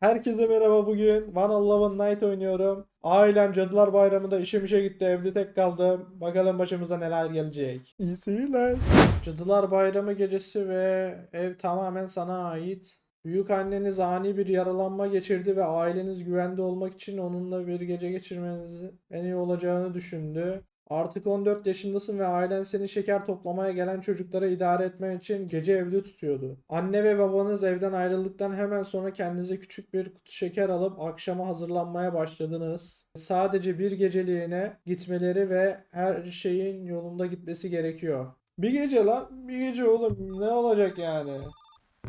Herkese merhaba bugün One Eleven Night oynuyorum. Ailem Cadılar Bayramı'nda işim işe gitti evde tek kaldım. Bakalım başımıza neler gelecek. İyi seyirler. Cadılar Bayramı gecesi ve ev tamamen sana ait. Büyük anneniz ani bir yaralanma geçirdi ve aileniz güvende olmak için onunla bir gece geçirmenizi en iyi olacağını düşündü. Artık 14 yaşındasın ve ailen seni şeker toplamaya gelen çocuklara idare etmen için gece evde tutuyordu. Anne ve babanız evden ayrıldıktan hemen sonra kendinize küçük bir kutu şeker alıp akşama hazırlanmaya başladınız. Sadece bir geceliğine gitmeleri ve her şeyin yolunda gitmesi gerekiyor. Bir gece lan, bir gece oğlum ne olacak yani?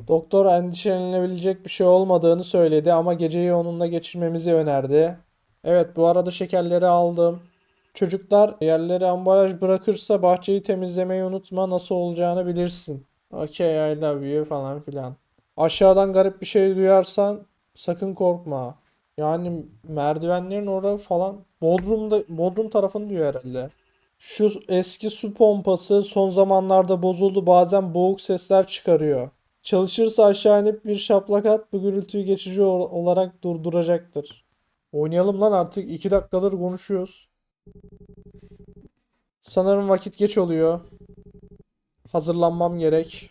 Doktor endişelenebilecek bir şey olmadığını söyledi ama geceyi onunla geçirmemizi önerdi. Evet bu arada şekerleri aldım. Çocuklar yerlere ambalaj bırakırsa bahçeyi temizlemeyi unutma nasıl olacağını bilirsin. Okay I love you falan filan. Aşağıdan garip bir şey duyarsan sakın korkma. Yani merdivenlerin orada falan Bodrum'da Bodrum tarafını diyor herhalde. Şu eski su pompası son zamanlarda bozuldu bazen boğuk sesler çıkarıyor. Çalışırsa aşağı inip bir şaplak at bu gürültüyü geçici ol- olarak durduracaktır. Oynayalım lan artık 2 dakikadır konuşuyoruz. Sanırım vakit geç oluyor. Hazırlanmam gerek.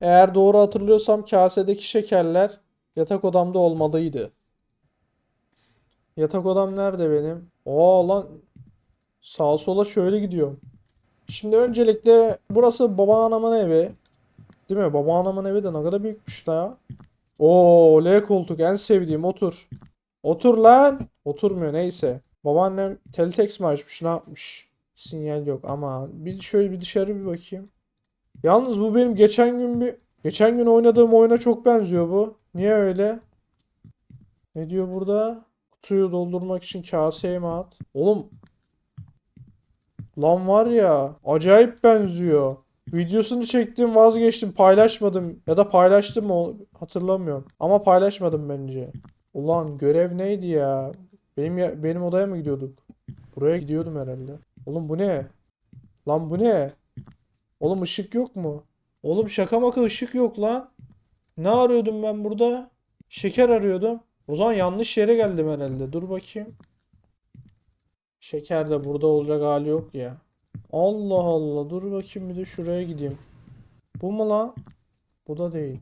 Eğer doğru hatırlıyorsam kasedeki şekerler yatak odamda olmalıydı. Yatak odam nerede benim? Oo lan sağa sola şöyle gidiyorum. Şimdi öncelikle burası babaannemin evi. Değil mi? Babaannemin evi de ne kadar büyükmüş la. Oo L koltuk en sevdiğim otur. Otur lan. Oturmuyor neyse. Babaannem teletext mi açmış ne yapmış? Sinyal yok ama bir şöyle bir dışarı bir bakayım. Yalnız bu benim geçen gün bir geçen gün oynadığım oyuna çok benziyor bu. Niye öyle? Ne diyor burada? Kutuyu doldurmak için kaseye mi at? Oğlum lan var ya acayip benziyor. Videosunu çektim vazgeçtim paylaşmadım ya da paylaştım mı hatırlamıyorum. Ama paylaşmadım bence. Ulan görev neydi ya? Benim ya- benim odaya mı gidiyorduk? Buraya gidiyordum herhalde. Oğlum bu ne? Lan bu ne? Oğlum ışık yok mu? Oğlum şaka maka ışık yok lan. Ne arıyordum ben burada? Şeker arıyordum. O zaman yanlış yere geldim herhalde. Dur bakayım. Şeker de burada olacak hali yok ya. Allah Allah. Dur bakayım bir de şuraya gideyim. Bu mu lan? Bu da değil.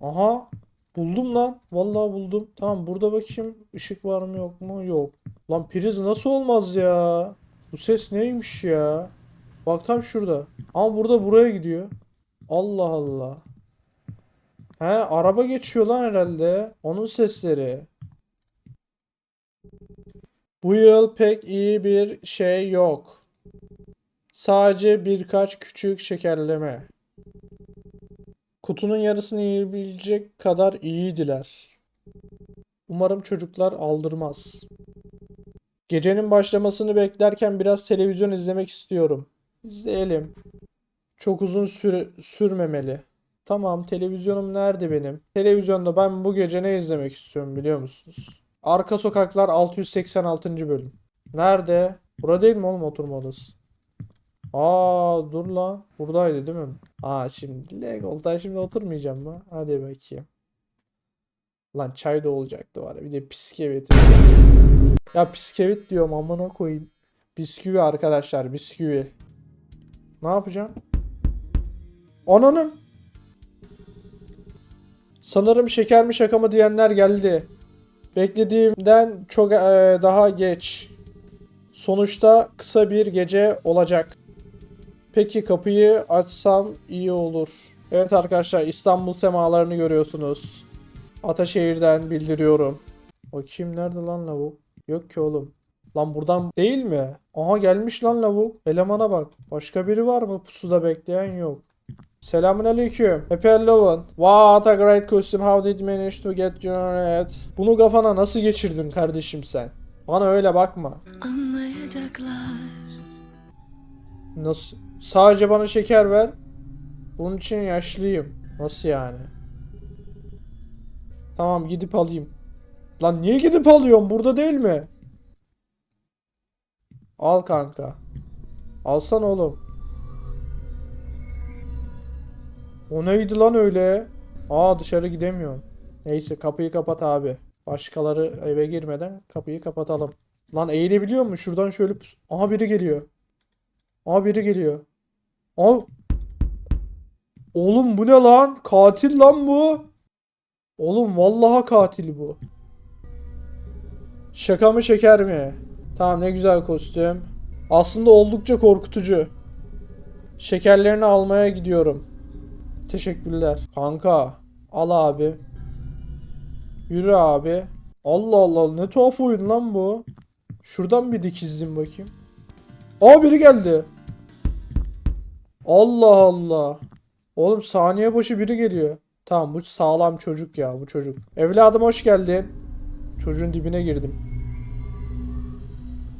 Aha. Buldum lan. Vallahi buldum. Tamam burada bakayım. Işık var mı yok mu? Yok. Lan priz nasıl olmaz ya? Bu ses neymiş ya? Bak tam şurada. Ama burada buraya gidiyor. Allah Allah. He araba geçiyor lan herhalde. Onun sesleri. Bu yıl pek iyi bir şey yok. Sadece birkaç küçük şekerleme. Kutunun yarısını yiyebilecek kadar iyiydiler. Umarım çocuklar aldırmaz. Gecenin başlamasını beklerken biraz televizyon izlemek istiyorum. İzleyelim. Çok uzun süre sürmemeli. Tamam, televizyonum nerede benim? Televizyonda ben bu gece ne izlemek istiyorum biliyor musunuz? Arka Sokaklar 686. bölüm. Nerede? Burada değil mi oğlum oturma odası? Aa dur lan. Buradaydı değil mi? Aa şimdi Legold'da şimdi oturmayacağım mı? Hadi bakayım. Lan çay da olacaktı var ya. Bir de bisküvit. Ya bisküvit diyorum amına koyayım. Bisküvi arkadaşlar bisküvi. Ne yapacağım? Ananım. Sanırım şeker mi şaka mı diyenler geldi. Beklediğimden çok eee, daha geç. Sonuçta kısa bir gece olacak. Peki kapıyı açsam iyi olur. Evet arkadaşlar İstanbul semalarını görüyorsunuz. Ataşehir'den bildiriyorum. O kim nerede lan lavuk? Yok ki oğlum. Lan buradan değil mi? Aha gelmiş lan lavuk. Elemana bak. Başka biri var mı pusuda bekleyen yok. Selamun aleyküm. Happy Halloween. What a great costume. How did you manage to get your head? Bunu kafana nasıl geçirdin kardeşim sen? Bana öyle bakma. Anlayacaklar. Nasıl? Sadece bana şeker ver. Bunun için yaşlıyım. Nasıl yani? Tamam gidip alayım. Lan niye gidip alıyorum? Burada değil mi? Al kanka. Alsan oğlum. O neydi lan öyle? Aa dışarı gidemiyorum. Neyse kapıyı kapat abi. Başkaları eve girmeden kapıyı kapatalım. Lan eğilebiliyor mu? Şuradan şöyle pus- Aha biri geliyor. Aha biri geliyor. Aa. Oğlum bu ne lan? Katil lan bu. Oğlum vallaha katil bu. Şaka mı şeker mi? Tamam ne güzel kostüm. Aslında oldukça korkutucu. Şekerlerini almaya gidiyorum. Teşekkürler. Kanka al abi. Yürü abi. Allah Allah ne tuhaf oyun lan bu. Şuradan bir dikizdim bakayım. Aa biri geldi. Allah Allah. Oğlum saniye başı biri geliyor. Tamam bu sağlam çocuk ya bu çocuk. Evladım hoş geldin. Çocuğun dibine girdim.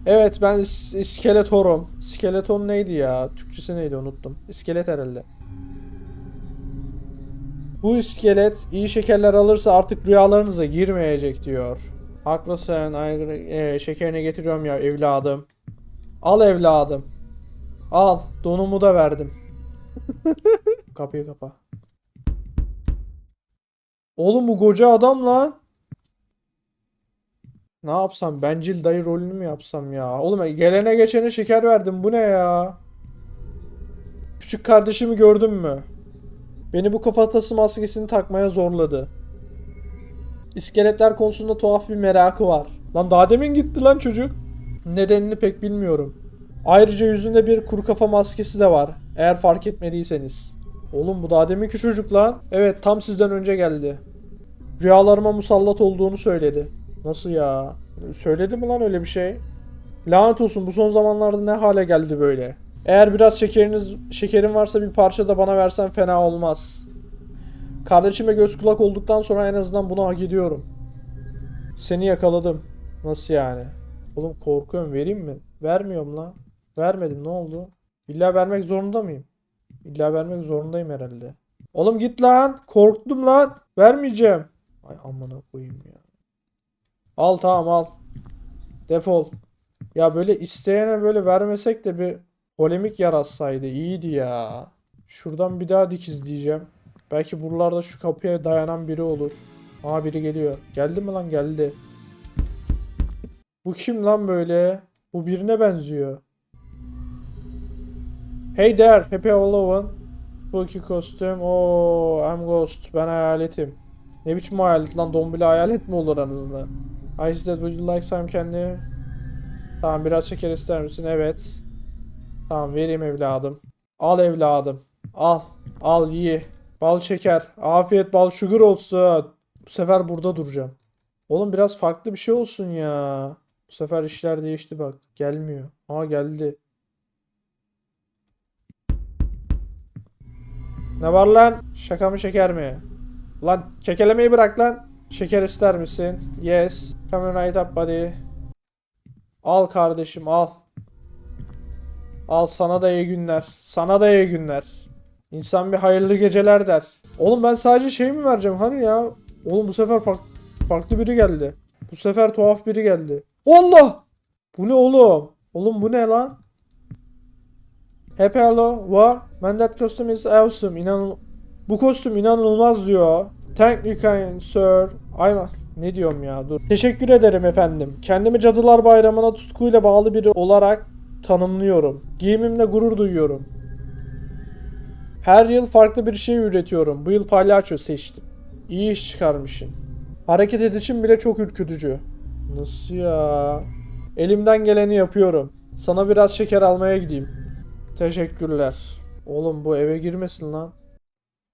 Evet ben is- iskeletorum. Skeleton neydi ya? Türkçesi neydi unuttum. İskelet herhalde. Bu iskelet iyi şekerler alırsa artık rüyalarınıza girmeyecek diyor. Haklısın. Ay, e, şekerini getiriyorum ya evladım. Al evladım. Al. Donumu da verdim. Kapıyı kapa. Oğlum bu koca adam lan. Ne yapsam? Bencil dayı rolünü mü yapsam ya? Oğlum gelene geçene şeker verdim. Bu ne ya? Küçük kardeşimi gördün mü? Beni bu kafatası maskesini takmaya zorladı. İskeletler konusunda tuhaf bir merakı var. Lan daha demin gitti lan çocuk. Nedenini pek bilmiyorum. Ayrıca yüzünde bir kuru kafa maskesi de var. Eğer fark etmediyseniz. Oğlum bu daha deminki çocuk lan. Evet tam sizden önce geldi. Rüyalarıma musallat olduğunu söyledi. Nasıl ya? Söyledi mi lan öyle bir şey? Lanet olsun bu son zamanlarda ne hale geldi böyle? Eğer biraz şekeriniz şekerin varsa bir parça da bana versen fena olmaz. Kardeşime göz kulak olduktan sonra en azından bunu hak ediyorum. Seni yakaladım. Nasıl yani? Oğlum korkuyorum vereyim mi? Vermiyorum lan. Vermedim ne oldu? İlla vermek zorunda mıyım? İlla vermek zorundayım herhalde. Oğlum git lan. Korktum lan. Vermeyeceğim. Ay amına koyayım ya. Al tamam al. Defol. Ya böyle isteyene böyle vermesek de bir polemik yaratsaydı iyiydi ya. Şuradan bir daha dikizleyeceğim. Belki buralarda şu kapıya dayanan biri olur. Aa biri geliyor. Geldi mi lan geldi. Bu kim lan böyle? Bu birine benziyor. Hey there, Happy Halloween. Bu iki kostüm. Oo, I'm Ghost. Ben hayaletim. Ne biçim hayalet lan? Dombili hayalet mi olur anasını? I said would you like some candy? Tamam biraz şeker ister misin? Evet. Tamam vereyim evladım. Al evladım. Al. Al ye. Bal şeker. Afiyet bal sugar olsun. Bu sefer burada duracağım. Oğlum biraz farklı bir şey olsun ya. Bu sefer işler değişti bak. Gelmiyor. Aa geldi. Ne var lan? Şaka mı şeker mi? Lan kekelemeyi bırak lan. Şeker ister misin? Yes. Come right up buddy. Al kardeşim al. Al sana da iyi günler. Sana da iyi günler. İnsan bir hayırlı geceler der. Oğlum ben sadece şey mi vereceğim hani ya? Oğlum bu sefer fark- farklı biri geldi. Bu sefer tuhaf biri geldi. Allah! Bu ne oğlum? Oğlum bu ne lan? Happy hello. What? Man that costume is awesome. İnan bu kostüm inanılmaz diyor. Thank you kind sir. Aynen. Ne diyorum ya dur. Teşekkür ederim efendim. Kendimi Cadılar Bayramı'na tutkuyla bağlı biri olarak tanımlıyorum. Giyimimle gurur duyuyorum. Her yıl farklı bir şey üretiyorum. Bu yıl palyaço seçtim. İyi iş çıkarmışsın. Hareket edişim bile çok ürkütücü. Nasıl ya? Elimden geleni yapıyorum. Sana biraz şeker almaya gideyim. Teşekkürler. Oğlum bu eve girmesin lan.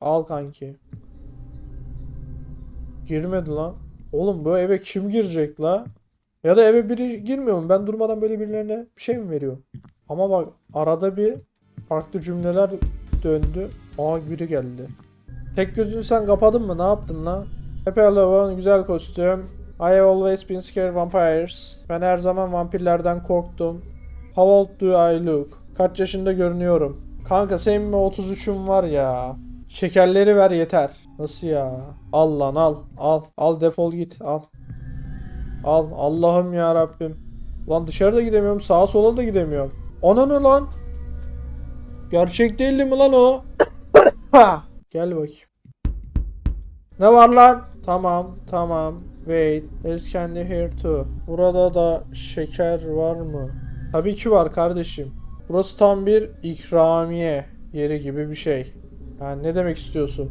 Al kanki. Girmedi lan. Oğlum bu eve kim girecek la? Ya da eve biri girmiyor mu? Ben durmadan böyle birilerine bir şey mi veriyorum? Ama bak arada bir farklı cümleler döndü. Aa biri geldi. Tek gözünü sen kapadın mı? Ne yaptın lan? Happy Halloween, güzel kostüm. I have always been scared of vampires. Ben her zaman vampirlerden korktum. How old do I look? Kaç yaşında görünüyorum? Kanka senin mi 33'ün var ya. Şekerleri ver yeter. Nasıl ya? Al lan al. Al. Al defol git. Al. Al. Allah'ım ya Rabbim. Lan dışarıda gidemiyorum. Sağa sola da gidemiyorum. Ona lan? Gerçek değildi mi lan o? Gel bakayım. Ne var lan? Tamam, tamam. Wait, there's candy here too. Burada da şeker var mı? Tabii ki var kardeşim. Burası tam bir ikramiye yeri gibi bir şey. Yani ne demek istiyorsun?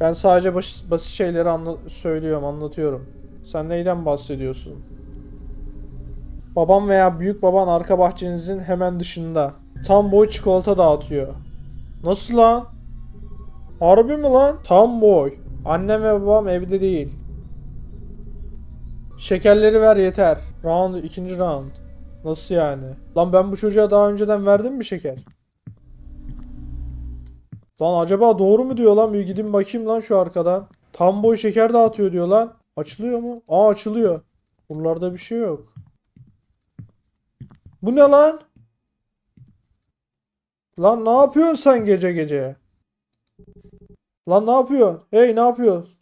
Ben sadece baş- basit şeyleri anla- söylüyorum, anlatıyorum. Sen neyden bahsediyorsun? Babam veya büyük baban arka bahçenizin hemen dışında. Tam boy çikolata dağıtıyor. Nasıl lan? Harbi mi lan? Tam boy. Annem ve babam evde değil. Şekerleri ver yeter. Round ikinci round. Nasıl yani? Lan ben bu çocuğa daha önceden verdim mi şeker? Lan acaba doğru mu diyor lan? Bir gidin bakayım lan şu arkadan. Tam boy şeker dağıtıyor diyor lan. Açılıyor mu? Aa açılıyor. Buralarda bir şey yok. Bu ne lan? Lan ne yapıyorsun sen gece gece? Lan ne yapıyorsun? Hey ne yapıyorsun?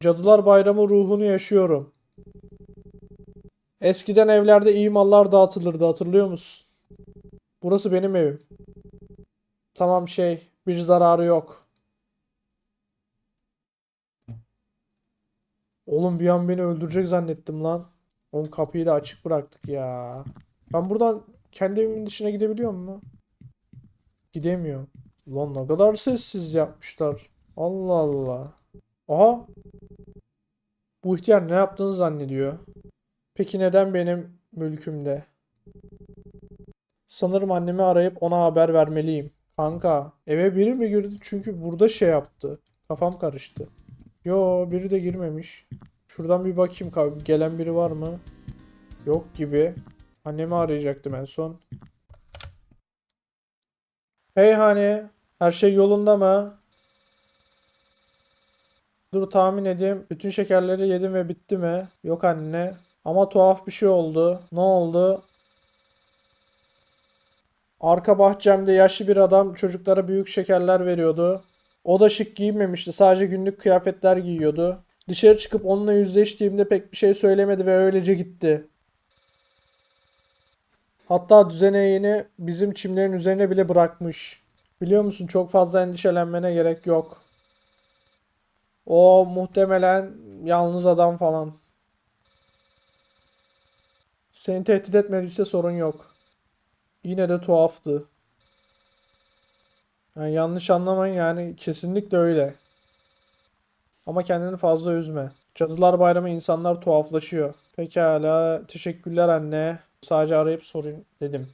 Cadılar Bayramı ruhunu yaşıyorum. Eskiden evlerde iyi mallar dağıtılırdı hatırlıyor musun? Burası benim evim. Tamam şey, bir zararı yok. Oğlum bir an beni öldürecek zannettim lan. Oğlum kapıyı da açık bıraktık ya. Ben buradan kendi evimin dışına gidebiliyor mu? Gidemiyorum. Lan ne kadar sessiz yapmışlar. Allah Allah. Aha. Bu ihtiyar ne yaptığını zannediyor. Peki neden benim mülkümde? Sanırım annemi arayıp ona haber vermeliyim. Kanka eve biri mi girdi? Çünkü burada şey yaptı. Kafam karıştı. Yo biri de girmemiş. Şuradan bir bakayım ka- gelen biri var mı? Yok gibi. Annemi arayacaktım en son. Hey hani her şey yolunda mı? Dur tahmin edeyim. Bütün şekerleri yedim ve bitti mi? Yok anne. Ama tuhaf bir şey oldu. Ne oldu? Arka bahçemde yaşlı bir adam çocuklara büyük şekerler veriyordu. O da şık giyinmemişti. Sadece günlük kıyafetler giyiyordu. Dışarı çıkıp onunla yüzleştiğimde pek bir şey söylemedi ve öylece gitti. Hatta düzeneğini bizim çimlerin üzerine bile bırakmış. Biliyor musun çok fazla endişelenmene gerek yok. O muhtemelen yalnız adam falan. Seni tehdit etmediyse sorun yok. Yine de tuhaftı. Yani yanlış anlamayın yani kesinlikle öyle. Ama kendini fazla üzme. Cadılar Bayramı insanlar tuhaflaşıyor. Pekala. Teşekkürler anne. Sadece arayıp sorayım dedim.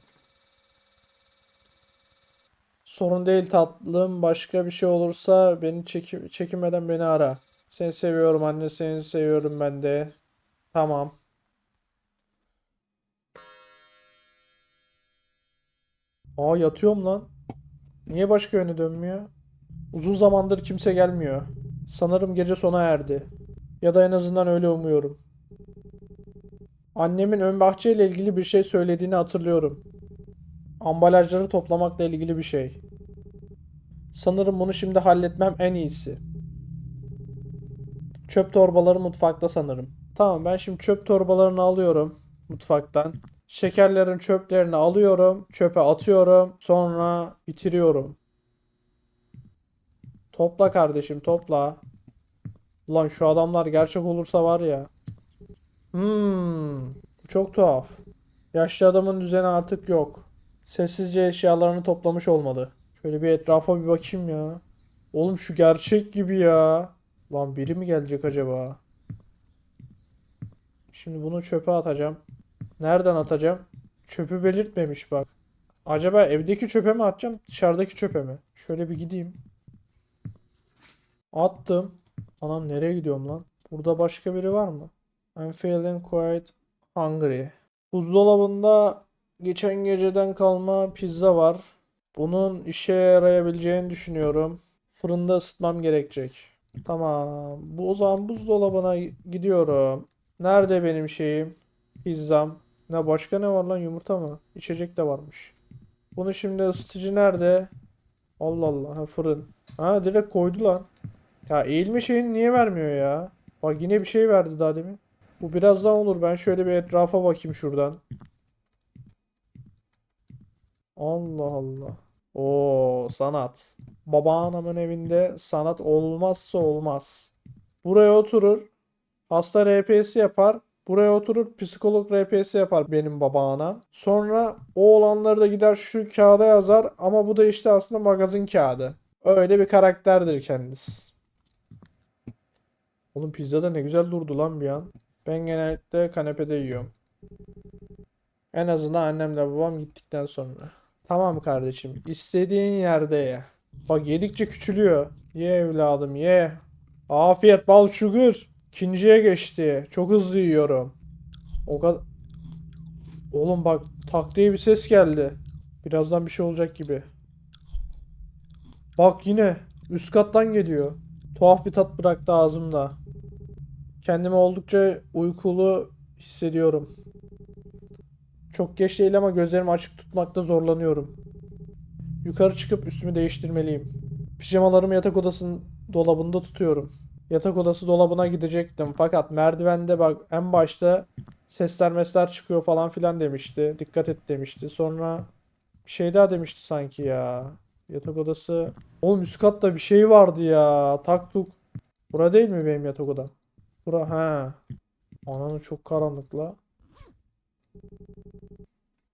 Sorun değil tatlım. Başka bir şey olursa beni çekim çekinmeden beni ara. Seni seviyorum anne. Seni seviyorum ben de. Tamam. Aa yatıyorum lan. Niye başka yöne dönmüyor? Uzun zamandır kimse gelmiyor. Sanırım gece sona erdi. Ya da en azından öyle umuyorum. Annemin ön bahçeyle ilgili bir şey söylediğini hatırlıyorum. Ambalajları toplamakla ilgili bir şey. Sanırım bunu şimdi halletmem en iyisi. Çöp torbaları mutfakta sanırım. Tamam ben şimdi çöp torbalarını alıyorum mutfaktan. Şekerlerin çöplerini alıyorum, çöpe atıyorum, sonra bitiriyorum. Topla kardeşim, topla. Ulan şu adamlar gerçek olursa var ya. Hmm, çok tuhaf. Yaşlı adamın düzeni artık yok. Sessizce eşyalarını toplamış olmalı. Şöyle bir etrafa bir bakayım ya. Oğlum şu gerçek gibi ya. Lan biri mi gelecek acaba? Şimdi bunu çöpe atacağım. Nereden atacağım? Çöpü belirtmemiş bak. Acaba evdeki çöpe mi atacağım, dışarıdaki çöpe mi? Şöyle bir gideyim. Attım. Anam nereye gidiyorum lan? Burada başka biri var mı? I'm feeling quite hungry. Buzdolabında geçen geceden kalma pizza var. Bunun işe yarayabileceğini düşünüyorum. Fırında ısıtmam gerekecek. Tamam. Bu o zaman buzdolabına gidiyorum. Nerede benim şeyim? Pizzam. Ne başka ne var lan yumurta mı? İçecek de varmış. Bunu şimdi ısıtıcı nerede? Allah Allah. Ha, fırın. Ha direkt koydu lan. Ya eğilme şeyini niye vermiyor ya? Bak yine bir şey verdi daha demin. Bu birazdan olur. Ben şöyle bir etrafa bakayım şuradan. Allah Allah. Oo sanat. Babaannemin evinde sanat olmazsa olmaz. Buraya oturur. Hasta RP'si yapar. Buraya oturur psikolog RP'si yapar benim babaannem. Sonra o olanları da gider şu kağıda yazar ama bu da işte aslında magazin kağıdı. Öyle bir karakterdir kendisi. Oğlum pizza da ne güzel durdu lan bir an. Ben genellikle kanepede yiyorum. En azından annemle babam gittikten sonra. Tamam kardeşim. istediğin yerde ye. Bak yedikçe küçülüyor. Ye evladım ye. Afiyet bal sugar. İkinciye geçti. Çok hızlı yiyorum. O kadar... Oğlum bak tak bir ses geldi. Birazdan bir şey olacak gibi. Bak yine üst kattan geliyor. Tuhaf bir tat bıraktı ağzımda. Kendimi oldukça uykulu hissediyorum. Çok geç değil ama gözlerimi açık tutmakta zorlanıyorum. Yukarı çıkıp üstümü değiştirmeliyim. Pijamalarımı yatak odasının dolabında tutuyorum. Yatak odası dolabına gidecektim fakat merdivende bak en başta sesler mesler çıkıyor falan filan demişti. Dikkat et demişti. Sonra bir şey daha demişti sanki ya. Yatak odası. Oğlum üst katta bir şey vardı ya. Tak tuk. Bura değil mi benim yatak odam? Bura ha. Ananı çok karanlık la.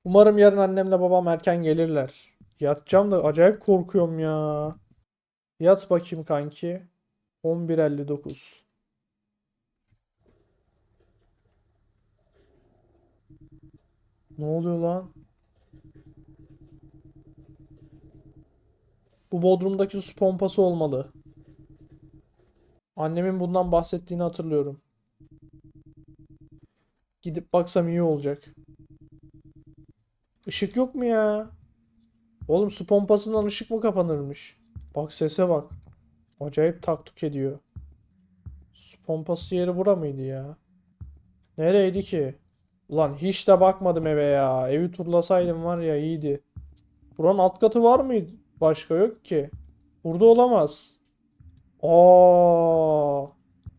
Umarım yarın annemle babam erken gelirler. Yatacağım da acayip korkuyorum ya. Yat bakayım kanki. 11.59. Ne oluyor lan? Bu bodrumdaki su pompası olmalı. Annemin bundan bahsettiğini hatırlıyorum. Gidip baksam iyi olacak. Işık yok mu ya? Oğlum su pompasından ışık mı kapanırmış? Bak sese bak. Acayip taktuk ediyor. Su pompası yeri bura mıydı ya? Nereydi ki? Ulan hiç de bakmadım eve ya. Evi turlasaydım var ya iyiydi. Buranın alt katı var mıydı? Başka yok ki. Burada olamaz. Aa,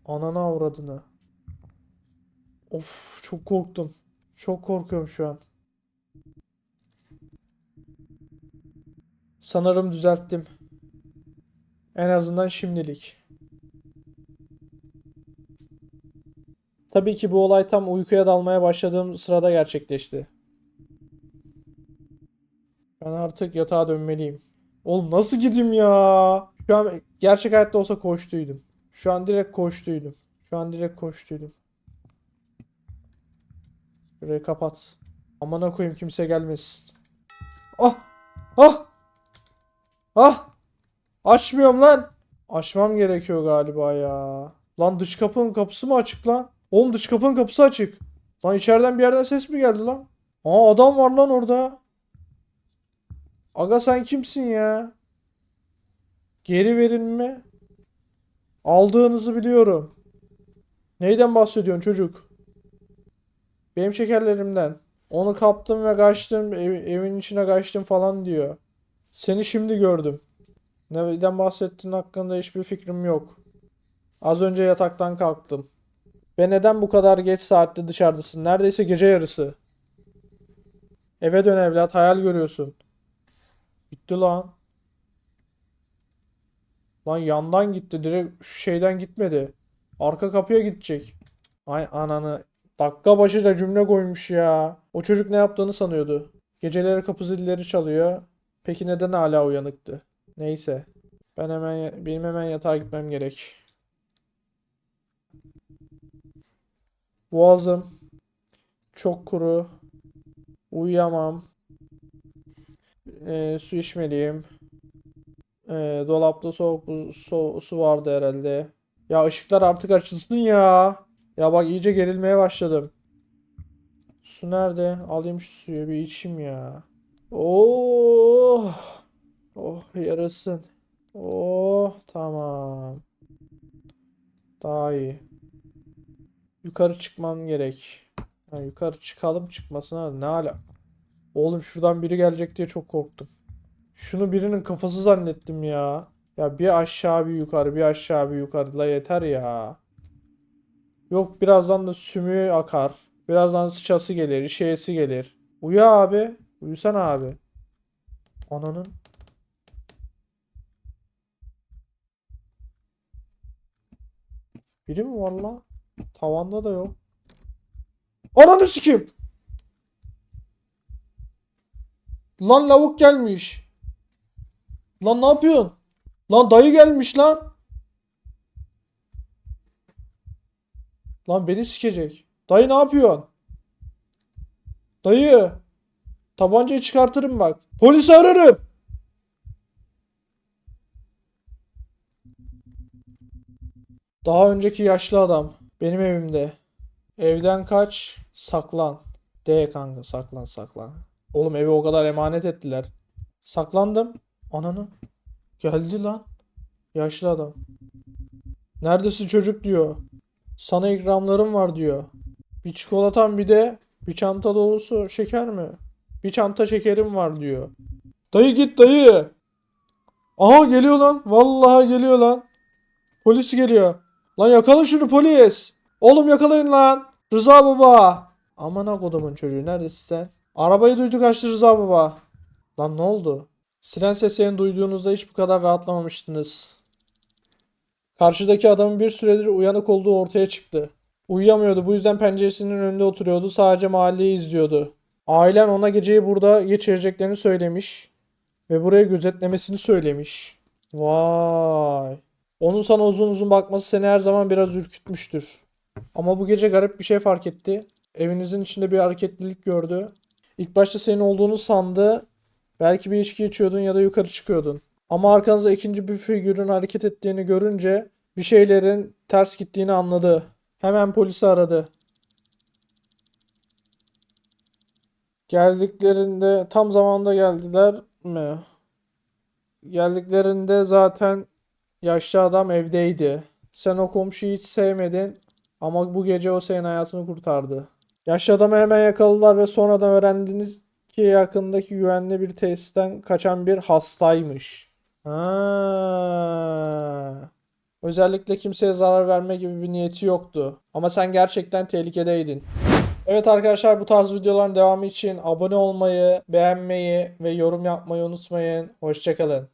anana avradını. Of çok korktum. Çok korkuyorum şu an. Sanırım düzelttim. En azından şimdilik. Tabii ki bu olay tam uykuya dalmaya başladığım sırada gerçekleşti. Ben artık yatağa dönmeliyim. Oğlum nasıl gideyim ya? Şu an gerçek hayatta olsa koştuydum. Şu an direkt koştuydum. Şu an direkt koştuydum. Şurayı kapat. Amına koyayım kimse gelmesin. Ah! Ah! Ah! Açmıyorum lan. Açmam gerekiyor galiba ya. Lan dış kapının kapısı mı açık lan? Oğlum dış kapının kapısı açık. Lan içeriden bir yerden ses mi geldi lan? Aa adam var lan orada. Aga sen kimsin ya? Geri verin mi? Aldığınızı biliyorum. Neyden bahsediyorsun çocuk? Benim şekerlerimden. Onu kaptım ve kaçtım. ev- evin içine kaçtım falan diyor. Seni şimdi gördüm. Neden bahsettiğin hakkında hiçbir fikrim yok. Az önce yataktan kalktım. Ve neden bu kadar geç saatte dışarıdasın? Neredeyse gece yarısı. Eve dön evlat, hayal görüyorsun. Gitti lan. Lan yandan gitti, direkt şu şeyden gitmedi. Arka kapıya gidecek. Ay ananı. Dakika başı da cümle koymuş ya. O çocuk ne yaptığını sanıyordu. Geceleri kapı zilleri çalıyor. Peki neden hala uyanıktı? Neyse. Ben hemen benim hemen yatağa gitmem gerek. Boğazım çok kuru. Uyuyamam. Ee, su içmeliyim. Ee, dolapta soğuk bu so- su vardı herhalde. Ya ışıklar artık açılsın ya. Ya bak iyice gerilmeye başladım. Su nerede? Alayım şu suyu bir içeyim ya. Oh. Oh yarasın. Oh tamam. Daha iyi. Yukarı çıkmam gerek. Ha, yukarı çıkalım çıkmasına ne ala. Oğlum şuradan biri gelecek diye çok korktum. Şunu birinin kafası zannettim ya. Ya bir aşağı bir yukarı bir aşağı bir yukarı la yeter ya. Yok birazdan da sümüğü akar. Birazdan sıçası gelir, şeysi gelir. Uyu abi. Uyusana abi. Ananın. Biri mi var lan? Tavanda da yok. Ananı sikeyim. Lan lavuk gelmiş. Lan ne yapıyorsun? Lan dayı gelmiş lan. Lan beni sikecek. Dayı ne yapıyorsun? Dayı. Tabancayı çıkartırım bak. Polisi ararım. Daha önceki yaşlı adam. Benim evimde. Evden kaç. Saklan. De kanka saklan saklan. Oğlum evi o kadar emanet ettiler. Saklandım. Ananı. Geldi lan. Yaşlı adam. Neredesin çocuk diyor. Sana ikramlarım var diyor. Bir çikolatam bir de bir çanta dolusu şeker mi? Bir çanta şekerim var diyor. Dayı git dayı. Aha geliyor lan. Vallahi geliyor lan. Polis geliyor. Lan yakala şunu polis. Oğlum yakalayın lan. Rıza baba. Aman kodumun çocuğu neredesin sen? Arabayı duydu kaçtı Rıza baba. Lan ne oldu? Siren seslerini duyduğunuzda hiç bu kadar rahatlamamıştınız. Karşıdaki adamın bir süredir uyanık olduğu ortaya çıktı. Uyuyamıyordu bu yüzden penceresinin önünde oturuyordu sadece mahalleyi izliyordu. Ailen ona geceyi burada geçireceklerini söylemiş ve buraya gözetlemesini söylemiş. Vay. Onun sana uzun uzun bakması seni her zaman biraz ürkütmüştür. Ama bu gece garip bir şey fark etti. Evinizin içinde bir hareketlilik gördü. İlk başta senin olduğunu sandı. Belki bir içki içiyordun ya da yukarı çıkıyordun. Ama arkanızda ikinci bir figürün hareket ettiğini görünce bir şeylerin ters gittiğini anladı. Hemen polisi aradı. Geldiklerinde tam zamanda geldiler mi? Geldiklerinde zaten yaşlı adam evdeydi. Sen o komşuyu hiç sevmedin ama bu gece o senin hayatını kurtardı. Yaşlı adamı hemen yakaladılar ve sonradan öğrendiniz ki yakındaki güvenli bir tesisten kaçan bir hastaymış. Ha. Özellikle kimseye zarar verme gibi bir niyeti yoktu. Ama sen gerçekten tehlikedeydin. Evet arkadaşlar bu tarz videoların devamı için abone olmayı, beğenmeyi ve yorum yapmayı unutmayın. Hoşçakalın.